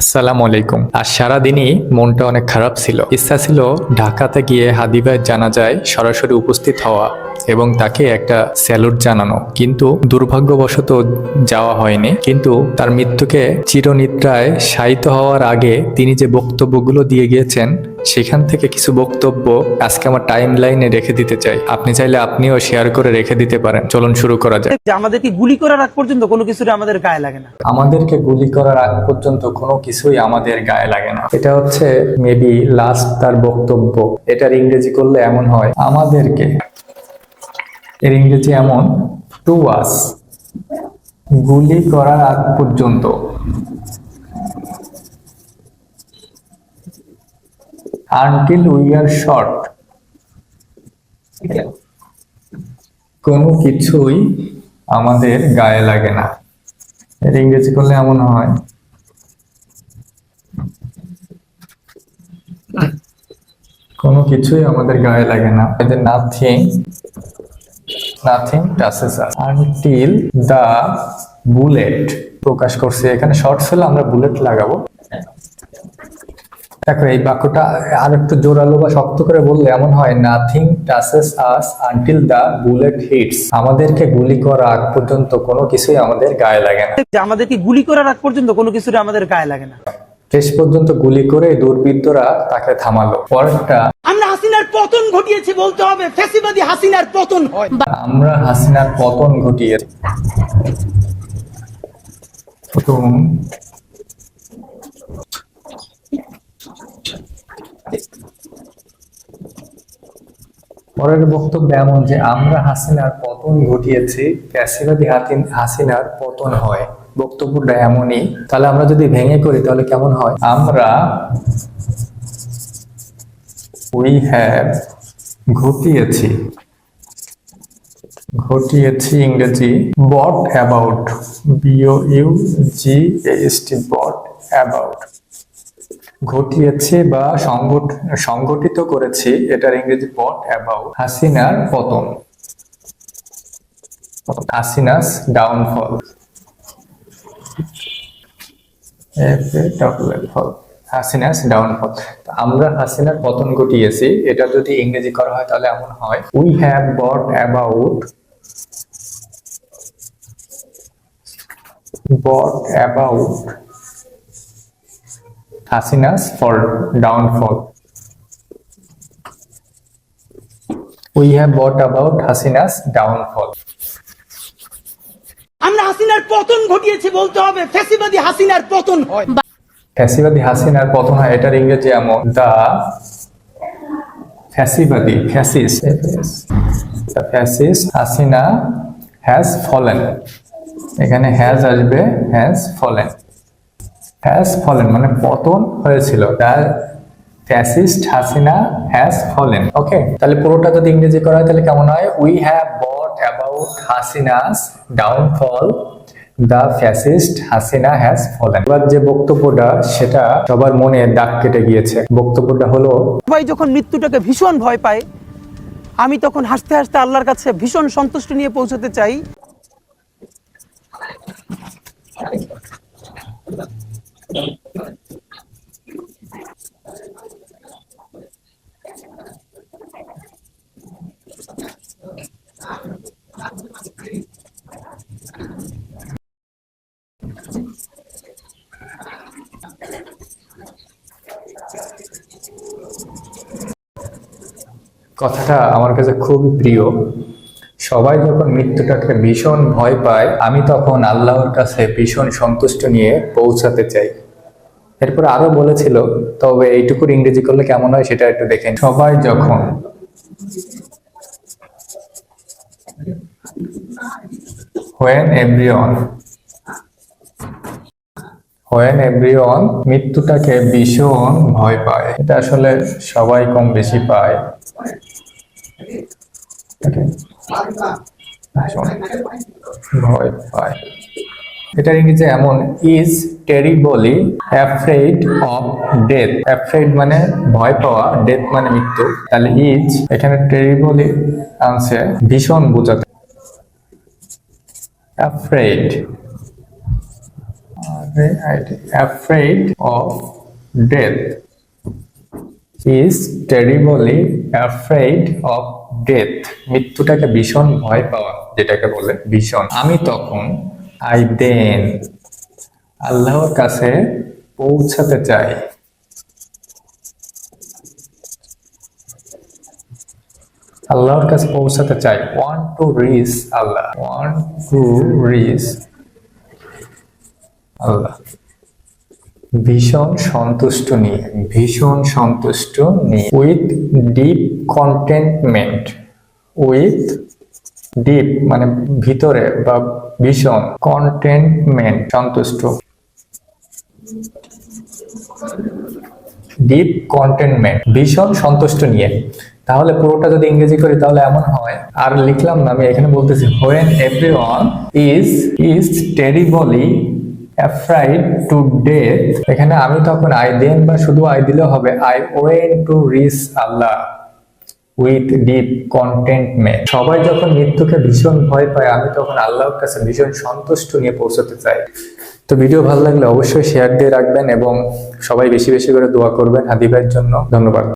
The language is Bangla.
আসসালামু আলাইকুম। আর সারাদিনই মনটা অনেক খারাপ ছিল। ইচ্ছা ছিল ঢাকাতে গিয়ে হাদিবায় জানা যায় সরাসরি উপস্থিত হওয়া। এবং তাকে একটা স্যালুট জানানো। কিন্তু দুর্ভাগ্যবশত যাওয়া হয়নি। কিন্তু তার মৃত্যুকে চিরনিদ্রায় শায়িত হওয়ার আগে তিনি যে বক্তব্যগুলো দিয়ে গিয়েছেন সেখান থেকে কিছু বক্তব্য আজকে আমার টাইম লাইনে রেখে দিতে চাই। আপনি চাইলে আপনিও শেয়ার করে রেখে দিতে পারেন। চলুন শুরু করা যাক। যে আমাদেরকে গুলি করার আগ পর্যন্ত কোনো কিছুর আমাদের গায়ে লাগে না। আমাদেরকে গুলি করার আগ পর্যন্ত কোনো কিছুই আমাদের গায়ে লাগে না। এটা হচ্ছে মেবি লাস্ট তার বক্তব্য। এটার ইংরেজি করলে এমন হয় আমাদেরকে এর ইংরেজি এমন টু আস গুলি করার আগ পর্যন্ত। আনটিল উই আর শর্ট কোনো কিছুই আমাদের গায়ে লাগে না। এর ইংরেজি করলে এমন হয়। কোনো কিছুই আমাদের গায়ে লাগে না। এদের nothing nothing touches us until the bullet প্রকাশ করছে। এখানে শর্ট ছিল আমরা বুলেট লাগাবো। দেখো, এই বাক্যটা আর একটু জোরালো বা শক্ত করে বললে এমন হয় nothing touches us until the bullet hits আমাদেরকে গুলি করা আগ পর্যন্ত কোনো কিছুই আমাদের গায়ে লাগে না। আমাদেরকে গুলি করার আগ পর্যন্ত কোনো কিছুর আমাদের গায়ে লাগে না। শেষ পর্যন্ত গুলি করে দুর্বৃত্তরা তাকে থামালো। পরেরটা আমরা হাসিনার পতন ঘটিয়েছি বলতে হবে। ফ্যাসিবাদী হাসিনার পতন। হয় আমরা হাসিনার পতন ঘটিয়ে প্রথম পরের বক্তব্য এমন যে আমরা হাসিনার পতন ঘটিয়েছি ফ্যাসিবাদী হাতিন হাসিনার পতন হয়। বক্তব্যটা এমনই, তাহলে আমরা যদি ভেঙে করি, তাহলে কেমন হয়? আমরা উই হ্যাভ ঘটিয়েছি ঘটিয়েছি ইংরেজি brought about B O U G S T brought about ঘটিয়েছে বা সংগঠ- সংগঠিত করেছি, এটার ইংরেজি বট অ্যাবাউট হাসিনার পতন হাসিনাস ডাউনফল হাসিনাস ডাউনফল আমরা হাসিনার পতন ঘটিয়েছি এটা যদি ইংরেজি করা হয় তাহলে এমন হয় we have brought about brought about Hasina's for downfall. We have brought about Hasina's downfall. হাসিনার পতন ঘটিয়েছি বলতে হবে। ফ্যাসিবাদী হাসিনার পতন হয়। ফ্যাসিবাদী হাসিনার পতন হয়, এটার ইংরেজি এমন, দা ফ্যাসিবাদী fascist the fascist Hasina has fallen. এখানে হ্যাজ আসবে, হ্যাজ ফলেন। হ্যাজ ফলেন মানে পতন হয়েছিল। The fascist Hasina has fallen okay তাহলে পুরোটা যদি ইংরেজি করা হয়, তাহলে কেমন হয়? We have brought about Hasina's downfall the fascist Hasina has fallen এবার যে বক্তব্যটা, সেটা সবার মনে দাগ কেটে গিয়েছে। বক্তব্যটা হলো সবাই যখন মৃত্যুটাকে ভীষণ ভয় পায়, আমি তখন হাসতে হাসতে আল্লাহর কাছে ভীষণ সন্তুষ্টি নিয়ে পৌঁছতে চাই। কথাটা আমার কাছে খুবই প্রিয়। সবাই যখন মৃত্যুটাকে ভীষণ ভয় পায়, আমি তখন আল্লাহর কাছে ভীষণ সন্তুষ্ট নিয়ে পৌঁছাতে চাই। এরপর আরও বলেছিল, তবে এইটুকুর ইংরেজি করলে কেমন হয় সেটা একটু দেখেন সবাই যখন when everyone when everyone, মৃত্যুটাকে ভীষণ ভয় পায়। এটা আসলে সবাই কম বেশি পায়। ভয় পায়। এটার ইংরেজি এমন is terribly afraid of death afraid মানে ভয় পাওয়া ডেথ মানে মৃত্যু। তাহলে ইজ এখানে টেরিবলি আনছে ভীষণ বোঝাতে। Afraid afraid of death. He is terribly afraid of death. মৃত্যুটাকে ভীষণ ভয় পাওয়া, যেটাকে বলে ভীষণ। আমি তখন আই দেন আল্লাহর কাছে পৌঁছাতে চাই। আল্লাহর কাছে পৌঁছাতে চাই। Want to reach Allah. Want to reach Allah. ভীষণ সন্তুষ্ট নিয়ে, ভীষণ সন্তুষ্ট নিয়ে। With deep contentment with deep মানে ভিতরে বা ভীষণ কন্টেন্টমেন্ট সন্তুষ্ট। ডিপ কন্টেনমেন্ট ভীষণ সন্তুষ্ট নিয়ে। তাহলে পুরোটা যদি ইংরেজি করি তাহলে এমন হয়, আর লিখলাম না, আমি এখানে বলতেছি when every one is is terribly afraid to death এখানে আমি তখন আই দেন বা শুধু আই দিলে হবে। I want to reach Allah with deep contentment সবাই যখন মৃত্যুকে ভীষণ ভয় পায়, আমি তখন আল্লাহর কাছে ভীষণ সন্তুষ্ট নিয়ে পৌঁছতে চাই। তো ভিডিও ভালো লাগলে অবশ্যই শেয়ার দিয়ে রাখবেন এবং সবাই বেশি বেশি করে দোয়া করবেন হাদিবের জন্য। ধন্যবাদ।